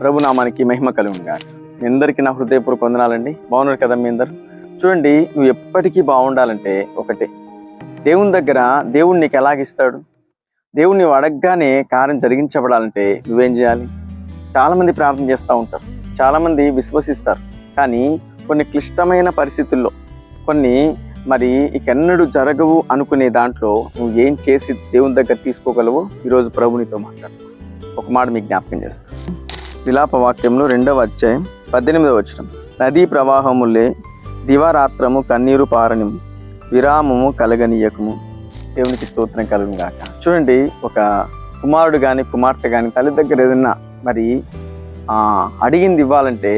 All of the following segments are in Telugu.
ప్రభు నామానికి మహిమ కలుగుగా మీ అందరికీ నా హృదయపూర్వక వందనాలండి. బాగున్నారు కదా మీ అందరు? చూడండి నువ్వు ఎప్పటికీ బాగుండాలంటే ఒకటే. దేవుని దగ్గర దేవుడు నీకు ఎలాగిస్తాడు? దేవుడు నువ్వు అడగగానే కార్యం జరిగించబడాలంటే నువ్వేం చేయాలి? చాలామంది ప్రార్థన చేస్తూ ఉంటారు. చాలామంది విశ్వసిస్తారు. కానీ కొన్ని క్లిష్టమైన పరిస్థితుల్లో కొన్ని మరి ఇకెన్నడూ జరగవు అనుకునే దాంట్లో నువ్వు ఏం చేసి దేవుని దగ్గర తీసుకోగలవో ఈరోజు ప్రభునితో మాట్లాడు ఒక మాట మీకు జ్ఞాపకం చేస్తాను విలాప వాక్యంలో రెండవ అధ్యాయం పద్దెనిమిదవ వచనం. నదీ ప్రవాహములే దివారాత్రము కన్నీరు పారనిము విరామము కలగనీయకము. దేవునికి స్తోత్రం కలగం కాక చూడండి ఒక కుమారుడు కానీ కుమార్తె కానీ తల్లి దగ్గర ఏదైనా మరి అడిగింది ఇవ్వాలంటే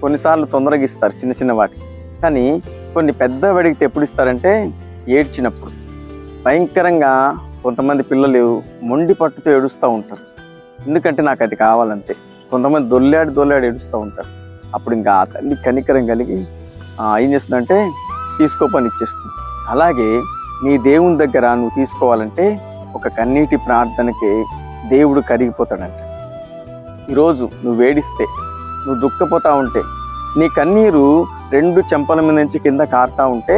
కొన్నిసార్లు తొందరగా ఇస్తారు చిన్న చిన్న వాటికి. కానీ కొన్ని పెద్ద అడిగితే ఎప్పుడు ఇస్తారంటే ఏడ్చినప్పుడు. భయంకరంగా కొంతమంది పిల్లలు మొండి పట్టుతో ఏడుస్తూ ఉంటారు. ఎందుకంటే నాకు అది కావాలంటే. కొంతమంది దొల్లాడి దొల్లాడి ఏడుస్తూ ఉంటారు. అప్పుడు ఇంకా ఆ తల్లి కనికరం కలిగి ఏం చేస్తుందంటే తీసుకోపని ఇచ్చేస్తుంది. అలాగే నీ దేవుని దగ్గర నువ్వు తీసుకోవాలంటే ఒక కన్నీటి ప్రార్థనకి దేవుడు కరిగిపోతాడంట. ఈరోజు నువ్వు వేడిస్తే నువ్వు దుఃఖపోతా ఉంటే నీ కన్నీరు రెండు చెంపల మీద నుంచి కింద కారుతా ఉంటే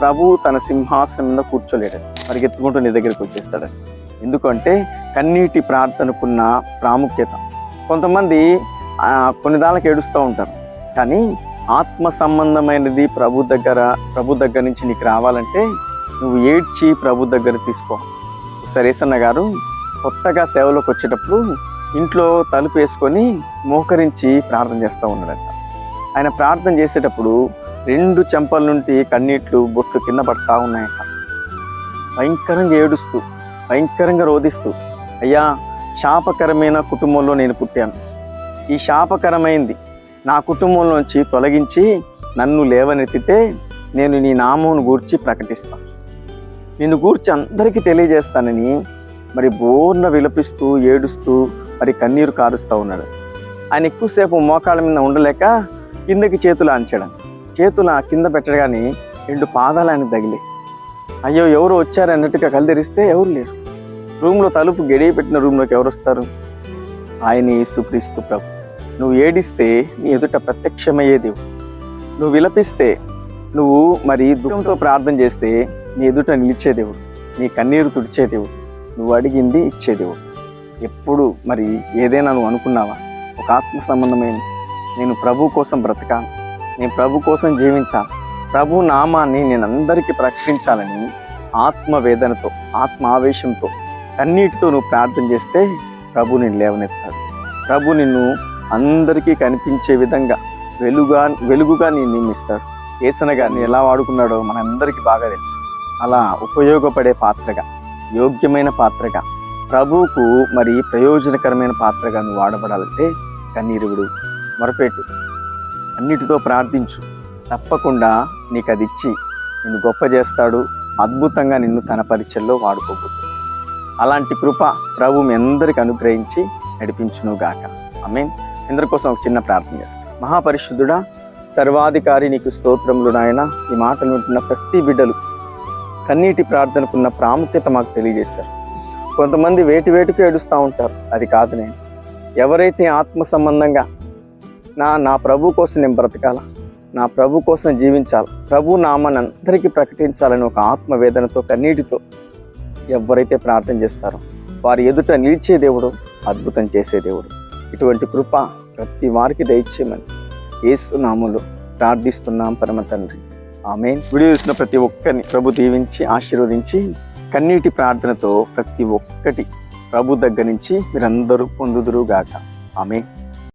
ప్రభు తన సింహాసనం మీద కూర్చోలేడు. పరిగెత్తుకుంటూ నీ దగ్గరికి వచ్చేస్తాడని ఎందుకంటే కన్నీటి ప్రార్థనకున్న ప్రాముఖ్యత. కొంతమంది కొన్ని దానికి ఏడుస్తూ ఉంటారు. కానీ ఆత్మ సంబంధమైనది ప్రభు దగ్గర ప్రభు దగ్గర నుంచి నీకు రావాలంటే నువ్వు ఏడ్చి ప్రభు దగ్గర తీసుకో. సరేసన్న గారు కొత్తగా సేవలోకి వచ్చేటప్పుడు ఇంట్లో తలుపు వేసుకొని మోకరించి ప్రార్థన చేస్తూ ఉన్నాడంట. ఆయన ప్రార్థన చేసేటప్పుడు రెండు చెంపల నుండి కన్నీట్లు బొట్లు కింద పడతా ఉన్నాయంట. భయంకరంగా ఏడుస్తూ భయంకరంగా రోధిస్తూ అయ్యా శాపకరమైన కుటుంబంలో నేను పుట్టాను. ఈ శాపకరమైంది. నా కుటుంబంలోంచి తొలగించి నన్ను లేవనెత్తితే నేను నీ నామమును గూర్చి ప్రకటిస్తాను నిన్ను గూర్చి అందరికీ తెలియజేస్తానని మరి బోర్న విలపిస్తూ ఏడుస్తూ మరి కన్నీరు కారుస్తూ ఉన్నాడు. ఆయన ఎక్కువసేపు మోకాళ్ళ మీద ఉండలేక కిందకి చేతులు అంచడం చేతులు ఆ కింద పెట్టగానే రెండు పాదాలు ఆయన తగిలే అయ్యో ఎవరు వచ్చారు అన్నట్టుగా కళ్ళు తెరిస్తే ఎవరు లేరు. రూమ్లో తలుపు గడియ పెట్టిన రూమ్లోకి ఎవరు వస్తారు? ఆయన యేసుక్రీస్తు ప్రభు. నువ్వు ఏడిస్తే నీ ఎదుట ప్రత్యక్షమయ్యే దేవుడు. నువ్వు విలపిస్తే నువ్వు మరి దుఃఖంతో ప్రార్థన చేస్తే నీ ఎదుట నిలిచే దేవుడు. నీ కన్నీరు తుడిచే దేవుడు. నువ్వు అడిగింది ఇచ్చే దేవుడు. ఎప్పుడు మరి ఏదైనా నువ్వు అనుకున్నావా? ఒక ఆత్మ సంబంధమైన నేను ప్రభు కోసం బ్రతకాను నేను ప్రభు కోసం జీవించాను ప్రభు నామాన్ని నేను అందరికీ ప్రకటించాలని ఆత్మ వేదనతో ఆత్మ ఆవేశంతో కన్నీటితో నువ్వు ప్రార్థన చేస్తే ప్రభు నిన్ను లేవనెత్తాడు. ప్రభు నిన్ను అందరికీ కనిపించే విధంగా వెలుగా వెలుగుగా నేను నియమిస్తాడు. ఏసనగా గారిని ఎలా వాడుకున్నాడో మనందరికీ బాగా తెలుసు. అలా ఉపయోగపడే పాత్రగా యోగ్యమైన పాత్రగా ప్రభువుకు మరి ప్రయోజనకరమైన పాత్రగా నువ్వు వాడబడాలంటే కన్నీరుడు మొరపెట్టు అన్నిటితో ప్రార్థించు. తప్పకుండా నీకు అది ఇచ్చి నిన్ను గొప్ప చేస్తాడు అద్భుతంగా నిన్ను తన పరిచయంలో వాడుకోబోతుంది. అలాంటి కృప ప్రభు మీ అందరికి అనుగ్రహించి నడిపించును గాక ఆమె అందరి కోసం ఒక చిన్న ప్రార్థన చేస్తాను మహాపరిశుద్ధుడా సర్వాధికారి నీకు స్తోత్రములు నాయన. ఈ మాటలు వింటున్న ప్రతి బిడ్డలు కన్నీటి ప్రార్థనకున్న ప్రాముఖ్యత మాకు తెలియజేశారు. కొంతమంది వేటి వేటుకు ఏడుస్తూ ఉంటారు. అది కాదు నేను. ఎవరైతే ఆత్మ సంబంధంగా నా నా ప్రభు కోసం నేను బ్రతకాల? నా ప్రభు కోసం జీవించాలి? ప్రభు నామాన్ని అందరికీ ప్రకటించాలని ఒక ఆత్మవేదనతో కన్నీటితో ఎవరైతే ప్రార్థన చేస్తారో వారి ఎదుట నిలిచే దేవుడు అద్భుతం చేసే దేవుడు. ఇటువంటి కృప ప్రతి వారికి దయచేయమని ఏసునాములు ప్రార్థిస్తున్నాం పరమ తండ్రి. ఆమె వీడియో చూసిన ప్రతి ఒక్కరిని ప్రభు దీవించి ఆశీర్వదించి కన్నీటి ప్రార్థనతో ప్రతి ఒక్కటి ప్రభు దగ్గర నుంచి మీరందరూ పొందుదురుగాక. ఆమె